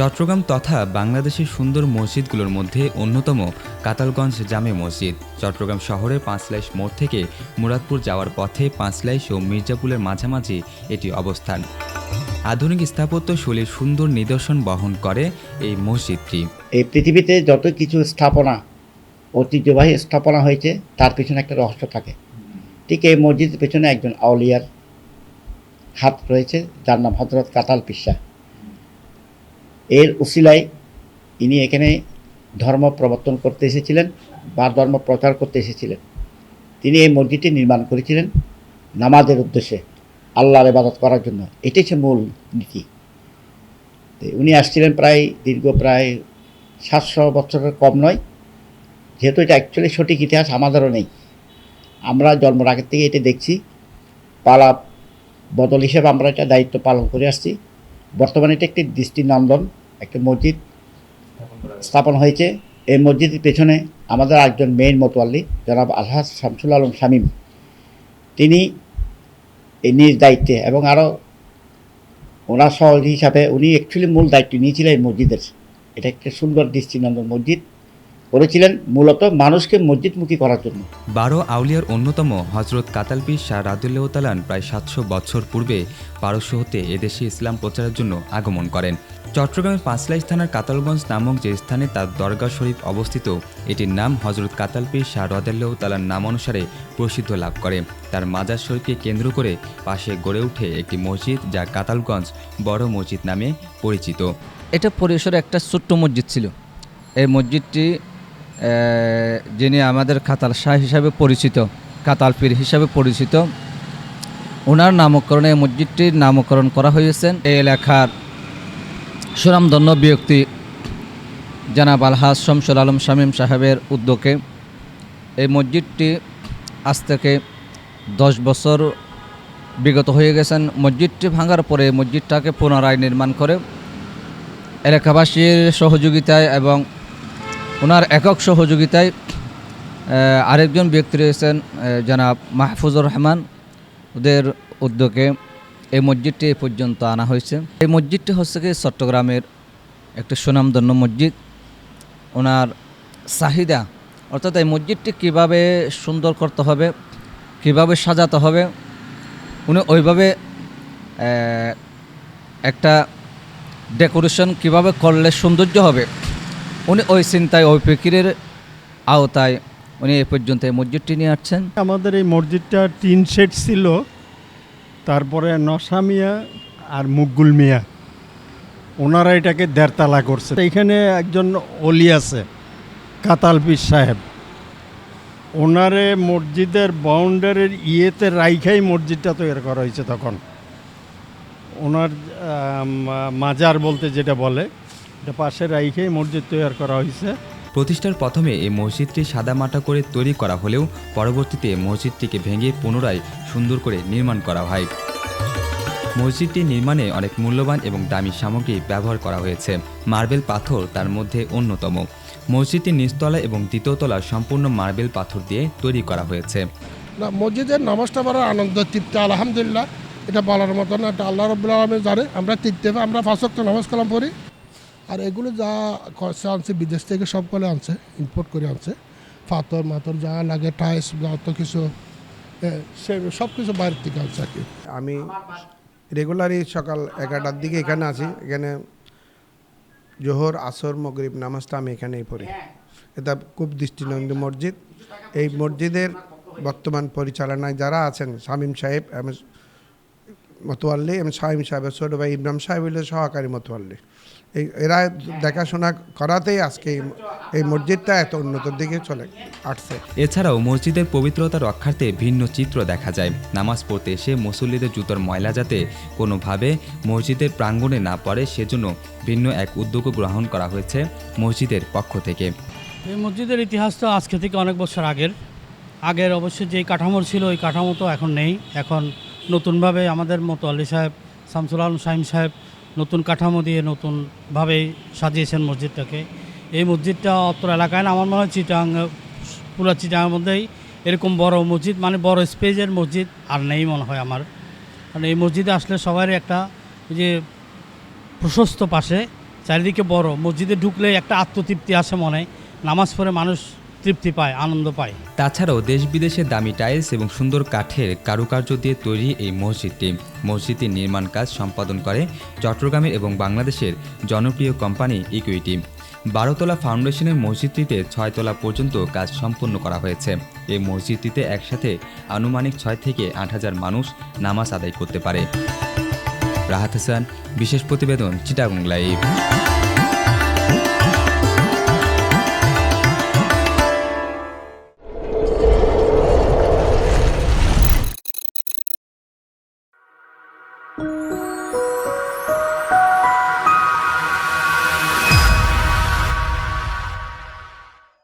চট্টগ্রাম তথা বাংলাদেশের সুন্দর মসজিদগুলোর মধ্যে অন্যতম কাতালগঞ্জ জামে মসজিদ। চট্টগ্রাম শহরে পাঁচলাইশ মোড় থেকে মুরাদপুর যাওয়ার পথে পাঁচলাইশ ও মির্জাপুলের মাঝামাঝি এটি অবস্থান। আধুনিক স্থাপত্য শৈলীর সুন্দর নিদর্শন বহন করে এই মসজিদটি। এই পৃথিবীতে যত কিছু স্থাপনা, ঐতিহ্যবাহী স্থাপনা হয়েছে, তার পিছনে একটা রহস্য থাকে। ঠিক এই মসজিদের পেছনে একজন আউলিয়ার হাত রয়েছে, যার নাম হজরত কাতাল পিসা এর উসিলায় ইনি এখানে ধর্ম প্রবর্তন করতে এসেছিলেন বা ধর্ম প্রচার করতে এসেছিলেন। তিনি এই মসজিদটি নির্মাণ করেছিলেন নামাজের উদ্দেশ্যে, আল্লাহর ইবাদত করার জন্য। এটাই হচ্ছে মূল নীতি। উনি আসছিলেন প্রায় দীর্ঘ প্রায় সাতশো বছরের কম নয়, যেহেতু এটা অ্যাকচুয়ালি সঠিক ইতিহাস আমাদেরও নেই। আমরা জন্মের আগের থেকে এটা দেখছি, পালা বদল হিসেবে আমরা এটা দায়িত্ব পালন করে আসছি। বর্তমানে এটা একটি দৃষ্টিনন্দন। একটি মসজিদ স্থাপন হয়েছে। এই মসজিদের পেছনে আমাদের একজন মেইন মতোয়াল্লি, জনাব আলহাজ শামসুল আলম শামীম। তিনি এই নিজ দায়িত্বে এবং আরও ওনার সহযোগী হিসাবে উনি অ্যাকচুয়ালি মূল দায়িত্ব নিয়েছিলেন এই মসজিদের। এটা একটা সুন্দর দৃষ্টিনন্দন মসজিদ। করেছিলেন মূলত মানুষকে মসজিদমুখী করার জন্য। বারো আউলিয়ার অন্যতম হজরত কাতালপি শাহ রাদুল্লাহ তালান প্রায় সাতশো বছর পূর্বে পারস্য হতে এদেশে ইসলাম প্রচারের জন্য আগমন করেন। চট্টগ্রামের পাঁচলাইশ থানার কাতালগঞ্জ নামক যে স্থানে তার দরগা শরীফ অবস্থিত, এটির নাম হজরত কাতালপি শাহ রদাল্লাহ তালার নাম অনুসারে প্রসিদ্ধ লাভ করে। তার মাজার শরীফকে কেন্দ্র করে পাশে গড়ে ওঠে একটি মসজিদ যা কাতালগঞ্জ বড় মসজিদ নামে পরিচিত। এটা পরিসরে একটা ছোট্ট মসজিদ ছিল। এই মসজিদটি যিনি আমাদের কাতাল শাহ হিসাবে পরিচিত, কাতাল পীর হিসাবে পরিচিত, ওনার নামকরণে মসজিদটির নামকরণ করা হয়েছেন এই এলাকার সুনামধন্য ব্যক্তি জানাব আলহাজ শমসুল আলম শামীম সাহেবের উদ্যোগে এই মসজিদটি আজ থেকে দশ বছর বিগত হয়ে গেছেন। মসজিদটি ভাঙার পরে মসজিদটাকে পুনরায় নির্মাণ করে এলাকাবাসীর সহযোগিতায় এবং ওনার একক সহযোগিতায় আরেকজন ব্যক্তি রয়েছেন জনাব মাহফুজুর রহমান ওদের উদ্যোগে এই মসজিদটি এ পর্যন্ত আনা হয়েছে। এই মসজিদটি হচ্ছে কি চট্টগ্রামের একটি সুনামধন্য মসজিদ। ওনার চাহিদা, অর্থাৎ এই মসজিদটি কীভাবে সুন্দর করতে হবে, কীভাবে সাজাতে হবে, উনি ওইভাবে একটা ডেকোরেশন কীভাবে করলে সৌন্দর্য হবে, উনি ওই চিন্তায়, ওই ফিকিরের আওতায় উনি এ পর্যন্ত এই মসজিদটি নিয়ে আসছেন। আমাদের এই মসজিদটা টিন শেড ছিল। তারপরে নশা মিয়া আর মুগুল মিয়া, ওনারা এটাকে দেড়তলা করছে। এখানে একজন অলি আছে, কাতাল পীর সাহেব। ওনারে মসজিদের বাউন্ডারির ইয়েতে রাইখাই মসজিদটা তৈরি করা হয়েছে তখন। ওনার মাজার বলতে যেটা বলে, এটা পাশে রাইখাই মসজিদ তৈরি করা হয়েছে। প্রতিষ্ঠার প্রথমে এই মসজিদটি সাদা সাদামাটা করে তৈরি করা হলেও পরবর্তীতে মসজিদটিকে ভেঙে পুনরায় সুন্দর করে নির্মাণ করা হয়। মসজিদটি নির্মাণে অনেক মূল্যবান এবং দামি সামগ্রী ব্যবহার করা হয়েছে। মার্বেল পাথর তার মধ্যে অন্যতম। মসজিদটির নিচতলা এবং দ্বিতীয় তলা সম্পূর্ণ মার্বেল পাথর দিয়ে তৈরি করা হয়েছে। মসজিদের নামাজটা বড় আনন্দ, তৃপ্তি, আলহামদুলিল্লাহ। এটা বলার মতো না, এটা আল্লাহ রব্বুল আলমী জানে। আমরা তৃপ্তি আমরা ফাঁসক্ত নামাজ কালাম পড়ি। আর এগুলো যা খরচা আনছে, বিদেশ থেকে সব করে আনছে ইম্পোর্ট করে আনছে। পাথর মাথর যা লাগে টাইস যত কিছু সে সব কিছু বাইরের থেকে আনছে আর কি। আমি রেগুলারই সকাল এগারোটার দিকে এখানে আছি। এখানে জোহর, আসর, মগরিব নামাজটা আমি এখানেই পড়ি। এটা খুব দৃষ্টিনন্দন মসজিদ। এই মসজিদের বর্তমান পরিচালনায় যারা আছেন, শামীম সাহেব এবং মতোয়াল্লি এবং শামীম সাহেবের ছোট ভাই ইব্রাহিম সাহেব হইলে সহকারী মতোয়াল্লি। এই এরা দেখাশোনা করাতেই আজকে এই- মসজিদটা এত উন্নতর দিকে চলে আসছে। এছাড়াও মসজিদের পবিত্রতা রক্ষার্থে ভিন্ন চিত্র দেখা যায়। নামাজ পড়তে এসে মুসল্লিদের জুতোর ময়লা যাতে কোনোভাবে মসজিদের প্রাঙ্গণে না পড়ে সেজন্য ভিন্ন এক উদ্যোগও গ্রহণ করা হয়েছে মসজিদের পক্ষ থেকে। এই মসজিদের ইতিহাস তো আজকে থেকে অনেক বছর আগের। আগের অবশ্যই যেই কাঠামো ছিল ওই কাঠামো তো এখন নেই। এখন নতুনভাবে আমাদের মতো আলী সাহেব, শামসুল আলম শাহিম সাহেব নতুন কাঠামো দিয়ে নতুনভাবে সাজিয়েছেন মসজিদটাকে। এই মসজিদটা অত্র এলাকায় না, আমার মনে হয় চিটাং, পুরা চিটাংয়ের মধ্যেই এরকম বড় মসজিদ মানে বড় স্পেসের মসজিদ আর নেই মনে হয় আমার। কারণ এই মসজিদে আসলে সবারই একটা যে প্রশস্ত পাশে, চারিদিকে বড়। মসজিদে ঢুকলে একটা আত্মতৃপ্তি আসে মনে। নামাজ পড়ে মানুষ তৃপ্তি পায়, আনন্দ পায়। তাছাড়াও দেশ বিদেশে দামি টাইলস এবং সুন্দর কাঠের কারুকার্য দিয়ে তৈরি এই মসজিদটি। মসজিদটির নির্মাণ কাজ সম্পাদন করে চট্টগ্রামের এবং বাংলাদেশের জনপ্রিয় কোম্পানি ইকুইটি। বারোতলা ফাউন্ডেশনের মসজিদটিতে ছয়তলা পর্যন্ত কাজ সম্পন্ন করা হয়েছে। এই মসজিদটিতে একসাথে আনুমানিক ছয় থেকে আট হাজার মানুষ নামাজ আদায় করতে পারে। রাহাত হাসান, বিশেষ প্রতিবেদন চিটাগং লাইভ।